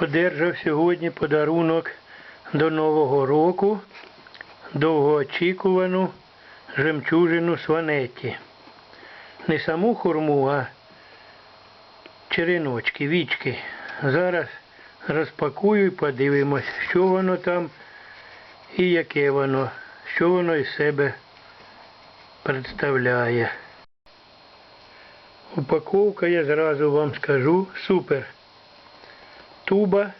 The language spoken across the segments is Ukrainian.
одержав сьогодні подарунок до Нового року, довгоочікувану жемчужину сванеті. Не саму хурму, а череночки, вічки. Зараз розпакую і подивимось, що воно там і яке воно, що воно із себе представляє. Упаковка, я зразу вам скажу, супер. Туба,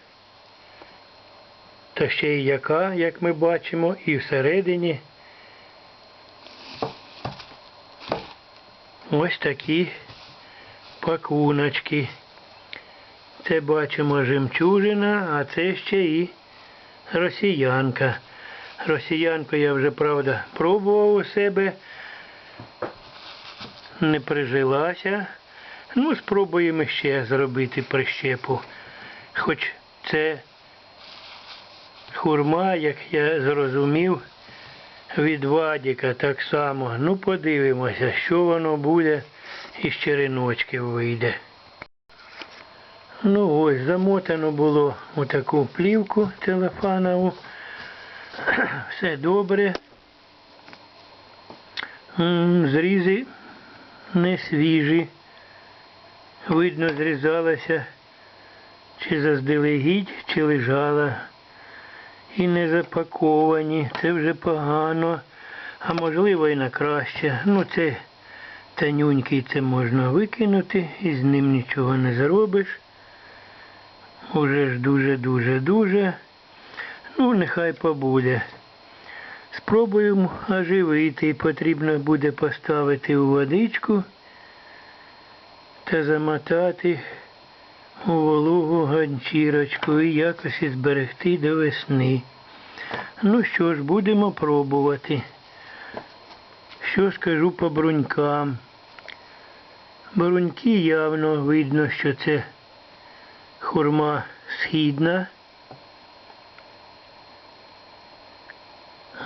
та ще й яка, як ми бачимо, і всередині ось такі пакуночки. Це бачимо жемчужина, а це ще і росіянка. Росіянку я вже, правда, пробував у себе, не прижилася. Ну, спробуємо ще зробити прищепу. Хоч це хурма, як я зрозумів, від Вадіка так само. Ну, подивимося, що воно буде із череночків вийде. Ну ось, замотано було у таку плівку телефонову. Все добре. Зрізи не свіжі. Видно, зрізалася чи заздалегідь, чи лежала. І не запаковані. Це вже погано. А можливо і на краще. Ну це тонюнький, це можна викинути, і з ним нічого не зробиш. Уже ж дуже-дуже-дуже. Ну, нехай побуде. Спробуємо оживити. Потрібно буде поставити у водичку та замотати у вологу ганчірочку і якось і зберегти до весни. Ну що ж, будемо пробувати. Що скажу по брунькам? Бруньки явно видно, що це хурма східна.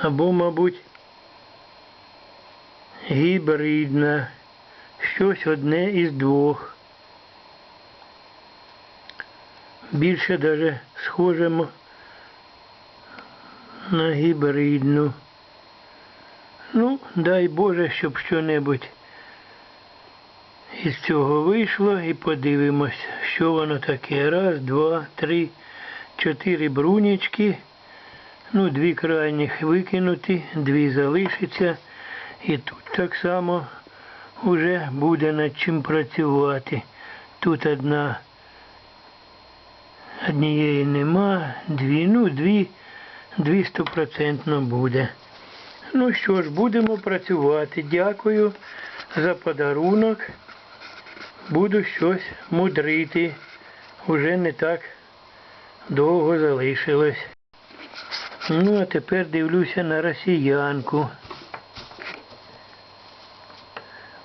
Або, мабуть, гібридна. Щось одне із двох. Більше даже схоже на гібридну. Ну, дай Боже, щоб що-небудь із цього вийшло і подивимось, що воно таке. Раз, два, три, чотири брунічки. Ну, дві крайніх викинути, дві залишиться. І тут так само вже буде над чим працювати. Тут одна однієї нема, дві, ну дві, дві стопроцентно буде. Ну що ж, будемо працювати. Дякую за подарунок. Буду щось мудрити. Уже не так довго залишилось. Ну, а тепер дивлюся на росіянку.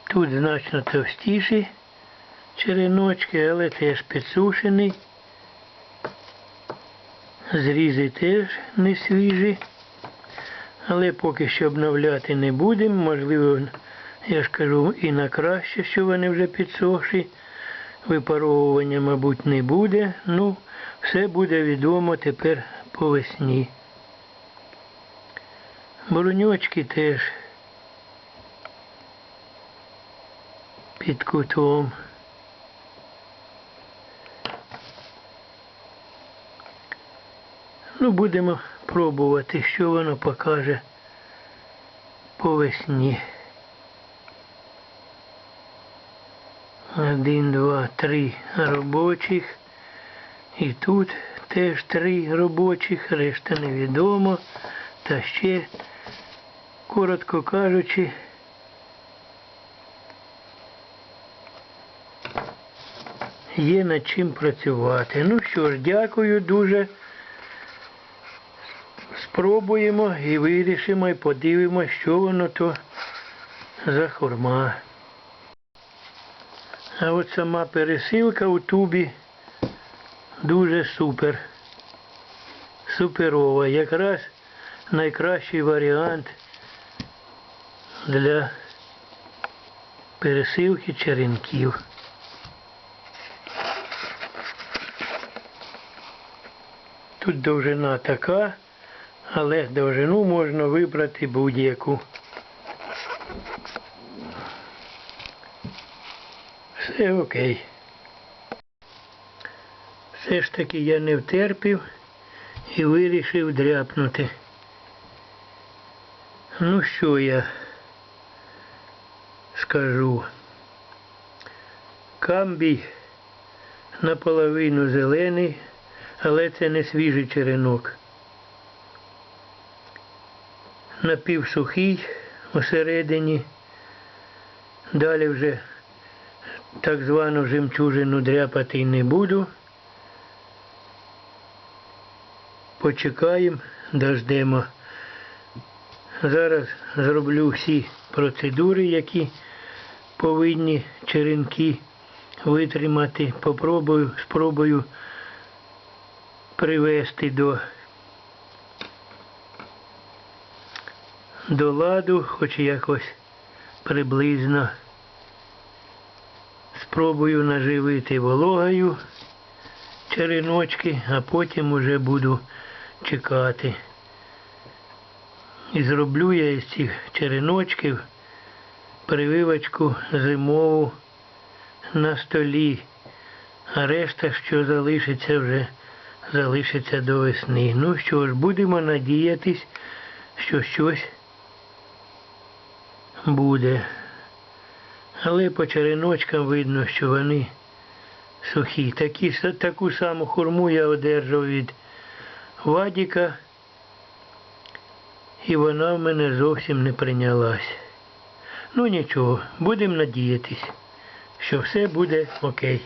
Тут значно товстіші череночки, але теж підсушений. Зрізи теж не свіжі. Але поки що обновляти не будемо. Можливо, я ж кажу, і на краще, що вони вже підсохші. Випаровування, мабуть, не буде. Ну, все буде відомо тепер по весні. Бруньочки теж під кутом. Ну, будемо пробувати, що воно покаже по весні. Один, два, три робочих. І тут теж три робочих, решта невідомо. Та ще, коротко кажучи, є над чим працювати. Ну що ж, дякую дуже. Спробуємо і вирішимо, і подивимося, що воно то за хурма. А от сама пересилка у тубі дуже супер. Суперова. Якраз найкращий варіант для пересилки черенків. Тут довжина така, але довжину можна вибрати будь-яку. Все окей. Все ж таки я не втерпів і вирішив дряпнути. Ну що я скажу? Камбій наполовину зелений, але це не свіжий черенок. Напівсухий усередині. Далі вже так звану жемчужину дряпати не буду. Почекаємо, дождемо. Зараз зроблю всі процедури, які повинні черенки витримати. Попробую, спробую привести до, до ладу, хоч якось приблизно. Спробую наживити вологою череночки, а потім уже буду чекати. І зроблю я із цих череночків прививочку зимову на столі, а решта, що залишиться, вже залишиться до весни. Ну що ж, будемо надіятись, що щось буде. Але по череночкам видно, що вони сухі. Такі, таку саму хурму я одержав від Вадіка, і вона в мене зовсім не прийнялась. Ну нічого, будемо надіятись, що все буде окей.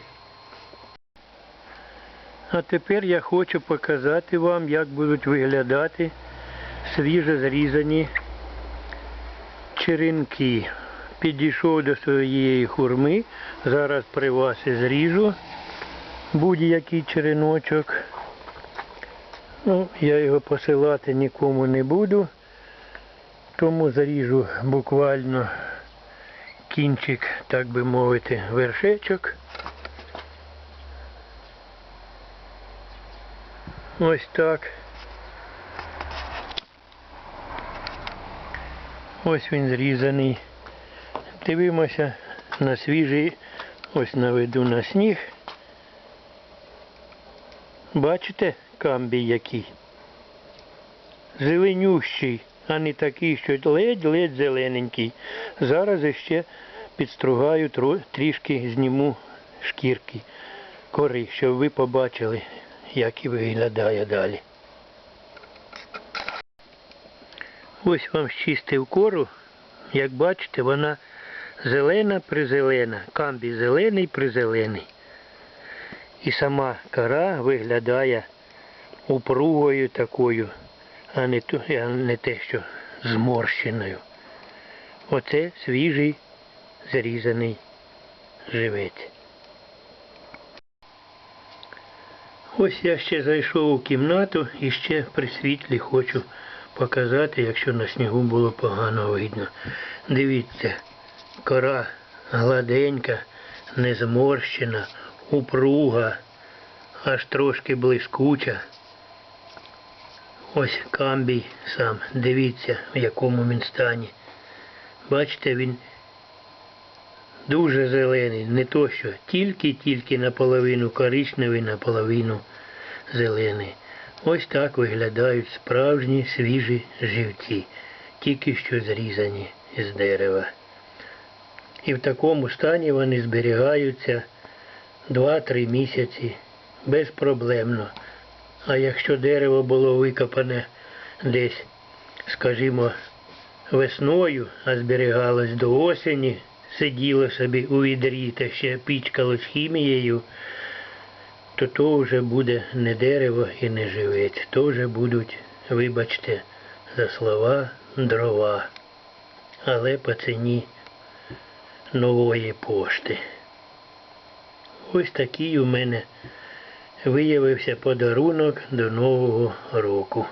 А тепер я хочу показати вам, як будуть виглядати свіжо зрізані черенки. Підійшов до своєї хурми, зараз при вас і зріжу будь-який череночок. Ну, я його посилати нікому не буду, тому заріжу буквально кінчик, так би мовити, вершечок. Ось так. Ось він зрізаний. Дивимося на свіжий, ось наведу на сніг. Бачите камбій який? Зеленющий, а не такий, що ледь-ледь зелененький. Зараз ще підстругаю трішки зніму шкірки кори, щоб ви побачили, як і виглядає далі. Ось вам щистив кору. Як бачите, вона зелена призелена, камбій зелений призелений. І сама кора виглядає упругою такою, а не, ту, а не те, що зморщеною. Оце свіжий зрізаний живець. Ось я ще зайшов у кімнату і ще при світлі хочу показати, якщо на снігу було погано видно. Дивіться, кора гладенька, не зморщена, упруга, аж трошки блискуча. Ось камбій сам. Дивіться, в якому він стані. Бачите, він дуже зелений. Не то що тільки-тільки наполовину коричневий, наполовину зелений. Ось так виглядають справжні свіжі живці, тільки що зрізані з дерева. І в такому стані вони зберігаються 2-3 місяці безпроблемно. А якщо дерево було викопане десь, скажімо, весною, а зберігалось до осені, сиділо собі у відрі та ще пічкалось хімією, то то вже буде не дерево і не живець, то вже будуть, вибачте, за слова дрова, але по ціні нової пошти. Ось такий у мене виявився подарунок до Нового року.